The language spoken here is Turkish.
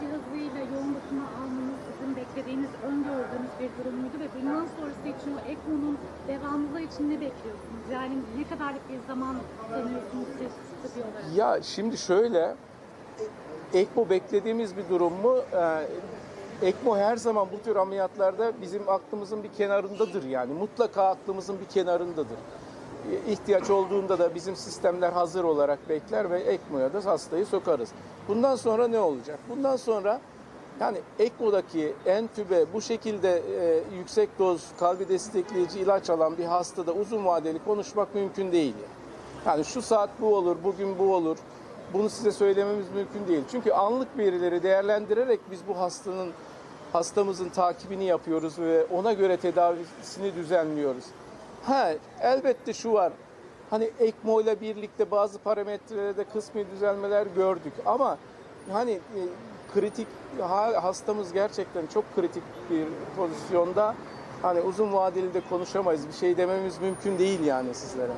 cihazıyla yoğun bakıma almanız sizin beklediğiniz, öngördüğünüz bir durum muydu ve bundan sonrası için o ECMO'nun devamlılığı için ne bekliyorsunuz? Yani ne kadarlık bir zaman sanıyorsunuz siz tıbbi olarak? Ya şimdi şöyle, ECMO beklediğimiz bir durum mu? Ee, ECMO her zaman bu tür ameliyatlarda bizim aklımızın bir kenarındadır yani. Mutlaka aklımızın bir kenarındadır. İhtiyaç olduğunda da bizim sistemler hazır olarak bekler ve ECMO'ya da hastayı sokarız. Bundan sonra ne olacak? Bundan sonra yani ECMO'daki entübe bu şekilde e, yüksek doz kalbi destekleyici ilaç alan bir hastada uzun vadeli konuşmak mümkün değil. Yani şu saat bu olur, bugün bu olur. Bunu size söylememiz mümkün değil. Çünkü anlık verileri değerlendirerek biz bu hastanın hastamızın takibini yapıyoruz ve ona göre tedavisini düzenliyoruz. Ha elbette şu var. Hani ECMO ile birlikte bazı parametrelerde kısmi düzelmeler gördük ama hani e, kritik ha- hastamız gerçekten çok kritik bir pozisyonda. Hani uzun vadeli de konuşamayız. Bir şey dememiz mümkün değil yani sizlere.